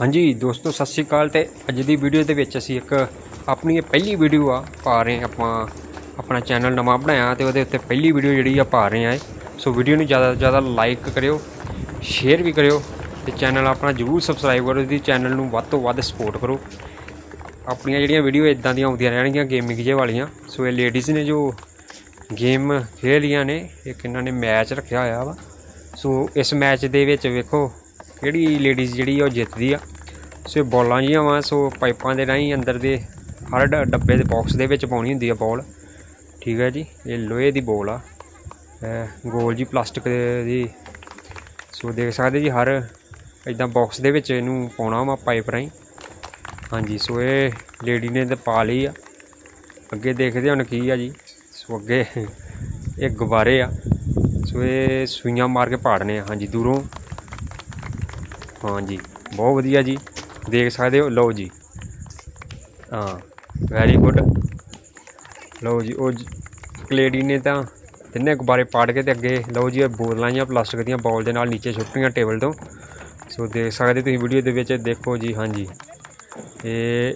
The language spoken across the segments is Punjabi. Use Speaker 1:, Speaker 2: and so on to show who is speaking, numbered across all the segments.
Speaker 1: ਹਾਂਜੀ, ਦੋਸਤੋ, ਸਤਿ ਸ਼੍ਰੀ ਅਕਾਲ ਤੇ ਅੱਜ ਦੀ ਵੀਡੀਓ ਦੇ ਵਿੱਚ ਅਸੀਂ ਇੱਕ ਆਪਣੀ ਇਹ ਪਹਿਲੀ ਵੀਡੀਓ ਆ ਪਾ ਰਹੇ ਆਪਾਂ, ਆਪਣਾ ਚੈਨਲ ਨਵਾਂ ਬਣਾਇਆ ਤੇ ਉਹਦੇ ਉੱਤੇ ਪਹਿਲੀ ਵੀਡੀਓ ਜਿਹੜੀ ਆ ਪਾ ਰਹੇ ਆ ਇਹ। ਸੋ ਵੀਡੀਓ ਨੂੰ ਜ਼ਿਆਦਾ ਤੋਂ ਜ਼ਿਆਦਾ ਲਾਈਕ ਕਰਿਓ ਸ਼ੇਅਰ ਵੀ ਕਰਿਓ ਤੇ ਚੈਨਲ ਆਪਣਾ ਜਰੂਰ ਸਬਸਕ੍ਰਾਈਬ ਕਰੋ ਦੀ ਚੈਨਲ ਨੂੰ ਵੱਧ ਤੋਂ ਵੱਧ ਸਪੋਰਟ ਕਰੋ। ਆਪਣੀਆਂ ਜਿਹੜੀਆਂ ਵੀਡੀਓ ਇਦਾਂ ਦੀਆਂ ਆਉਂਦੀਆਂ ਰਹਿਣਗੀਆਂ ਗੇਮਿੰਗ ਜੇ ਵਾਲੀਆਂ। ਸੋ ਇਹ ਲੇਡੀਜ਼ ਨੇ ਜੋ ਗੇਮ ਖੇਲੀਆਂ ਨੇ, ਇੱਕ ਇਹਨਾਂ ਨੇ ਮੈਚ ਰੱਖਿਆ ਹੋਇਆ ਵਾ। ਸੋ ਇਸ ਮੈਚ ਦੇ ਵਿੱਚ ਵੇਖੋ ਕਿਹੜੀ ਲੇਡੀਜ਼ ਜਿਹੜੀ ਆ ਉਹ ਜਿੱਤਦੀ ਆ। ਸੋ ਇਹ ਬੋਲਾਂ ਜੀਆਂ ਵਾ, ਸੋ ਪਾਈਪਾਂ ਦੇ ਰਾਹੀਂ ਅੰਦਰ ਦੇ ਹਰ ਡ- ਡੱਬੇ ਦੇ ਬਾਕਸ ਦੇ ਵਿੱਚ ਪਾਉਣੀ ਹੁੰਦੀ ਆ ਬੋਲ ਠੀਕ ਹੈ ਜੀ, ਇਹ ਲੋਹੇ ਦੀ ਬੋਲ ਆ। ਗੋਲ ਜੀ ਪਲਾਸਟਿਕ ਦੀ ਸੋ ਦੇਖ ਸਕਦੇ ਜੀ, ਹਰ ਇਦਾਂ ਬਾਕਸ ਦੇ ਵਿੱਚ ਇਹਨੂੰ ਪਾਉਣਾ ਵਾ ਪਾਈਪ ਰਾਹੀਂ। ਹਾਂਜੀ, ਸੋ ਇਹ ਲੇਡੀ ਨੇ ਤਾਂ ਪਾ ਲਈ ਆ। ਅੱਗੇ ਦੇਖਦੇ ਹੁਣ ਕੀ ਆ ਜੀ। ਸੋ ਅੱਗੇ ਇਹ ਗੁਬਾਰੇ ਆ। ਸੋ ਇਹ ਸੂਈਆਂ ਮਾਰ ਕੇ ਪਾੜਨੇ ਆ। ਹਾਂਜੀ, ਦੂਰੋਂ ਹਾਂਜੀ ਬਹੁਤ ਵਧੀਆ ਜੀ, ਦੇਖ ਸਕਦੇ ਹੋ, ਲਓ ਜੀ। ਹਾਂ ਵੈਰੀ ਗੁੱਡ ਲਓ ਜੀ, ਉਹ ਜ- ਇੱਕ ਲੇਡੀ ਨੇ ਤਾਂ, ਤਿੰਨੇ ਗੁਬਾਰੇ ਪਾੜ ਕੇ ਤੇ ਅੱਗੇ, ਲਓ ਜੀ, ਇਹ ਬੋਤਲਾਂ ਜਾਂ ਪਲਾਸਟਿਕ ਦੀਆਂ ਬੋਲ ਦੇ ਨਾਲ ਨੀਚੇ ਸੁੱਟੀਆਂ ਟੇਬਲ ਤੋਂ। ਸੋ ਦੇਖ ਸਕਦੇ ਤੁਸੀਂ ਵੀਡੀਓ ਦੇ ਵਿੱਚ, ਦੇਖੋ ਜੀ ਹਾਂਜੀ ਇਹ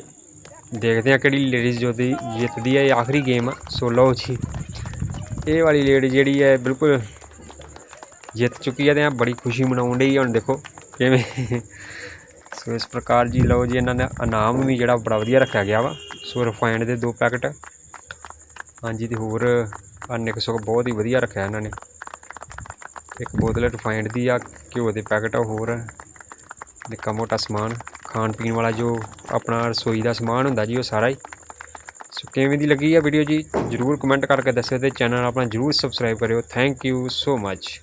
Speaker 1: ਦੇਖਦੇ ਆ ਕਿਹੜੀ ਲੇਡੀਜ਼ ਜੋ ਦੀ ਜਿੱਤਦੀ ਹੈ, ਇਹ ਆਖਰੀ ਗੇਮ ਆ। ਸੋ ਲਓ ਜੀ, ਇਹ ਵਾਲੀ ਲੇਡੀ ਜਿਹੜੀ ਹੈ, ਬਿਲਕੁਲ ਜਿੱਤ ਚੁੱਕੀ ਹੈ ਤੇ ਐਂ ਬੜੀ ਖੁਸ਼ੀ ਮਨਾਉਣ ਡਈ ਹੁਣ ਦੇਖੋ ਕਿਵੇਂ? ਸੋ ਇਸ ਪ੍ਰਕਾਰ ਜੀ ਲਓ ਜੀ, ਇਹਨਾਂ ਦਾ ਇਨਾਮ ਵੀ ਜਿਹੜਾ ਬੜਾ ਵਧੀਆ ਰੱਖਿਆ ਗਿਆ ਵਾ। ਸੋ ਰਿਫਾਈਨਡ ਦੇ ਦੋ ਪੈਕਟ। ਹਾਂਜੀ, ਤੇ ਹੋਰ ਅਨੇਕ ਸੋ ਬਹੁਤ ਹੀ ਵਧੀਆ ਰੱਖਿਆ ਇਹਨਾਂ ਨੇ। ਇੱਕ ਬੋਤਲ ਰਿਫਾਈਨਡ ਦੀ ਆ, ਘਿਓ ਦੇ ਪੈਕਟ ਆ, ਹੋਰ ਨਿੱਕਾ ਮੋਟਾ ਸਮਾਨ, ਖਾਣ ਪੀਣ ਵਾਲਾ ਜੋ ਆਪਣਾ ਰਸੋਈ ਦਾ ਸਮਾਨ ਹੁੰਦਾ ਜੀ, ਉਹ ਸਾਰਾ ਹੀ। ਸੋ ਕਿਵੇਂ ਦੀ ਲੱਗੀ ਆ ਵੀਡੀਓ ਜੀ? ਜਰੂਰ ਕਮੈਂਟ ਕਰਕੇ ਦੱਸਿਓ ਤੇ ਚੈਨਲ ਆਪਣਾ ਜਰੂਰ ਸਬਸਕ੍ਰਾਈਬ ਕਰਿਓ। Thank you so much